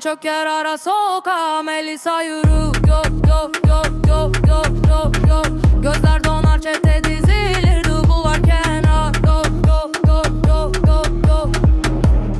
çöker ara sokağa Melisa yürü Yok yok yok yok yok yok yok Gözler donar çete dizilir Dubu varken ah, Yok yok yok yok yok yok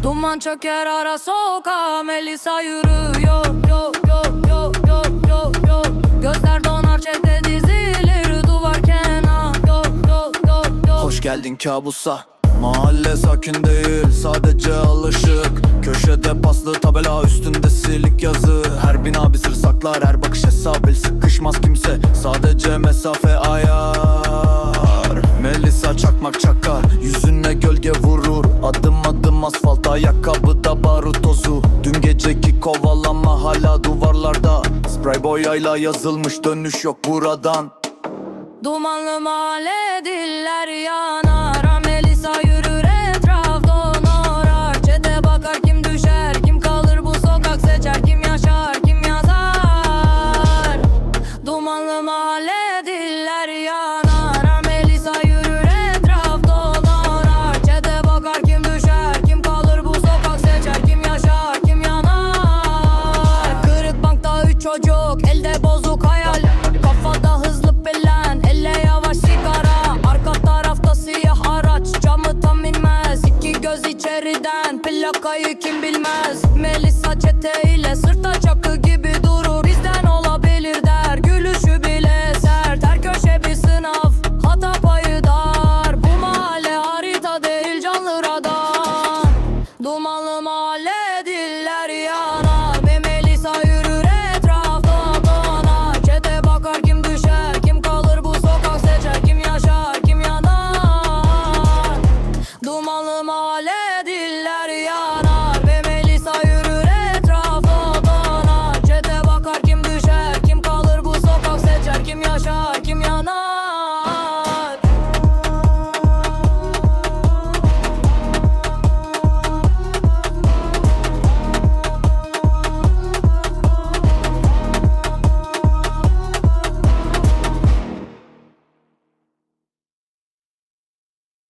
Duman çöker ara sokağa Melisa yürü Yok yok yok yok yok yok yok Gözler donar çete dizilir Duvarken ah, Yok yok yok yok Hoş geldin kabusa Mahalle sakin değil sadece alışık Köşede paslı tabela üstünde silik yazı. Her bina bir sır saklar her bakış hesabı Sıkışmaz kimse. Sadece mesafe ayar. Melisa çakmak çakar yüzüne gölge vurur. Adım adım asfalt ayakkabıda barut tozu. Dün geceki kovalama hala duvarlarda. Spray boyayla yazılmış dönüş yok buradan. Dumanlı mahalle diller yanar çocuk elde bozuk hayal. Kafada hızlı plan elle yavaş sigara. Arka tarafta siyah araç camı tam inmez. İki göz içeriden plakayı kim bilmez? Melisa çete ile sırta çakı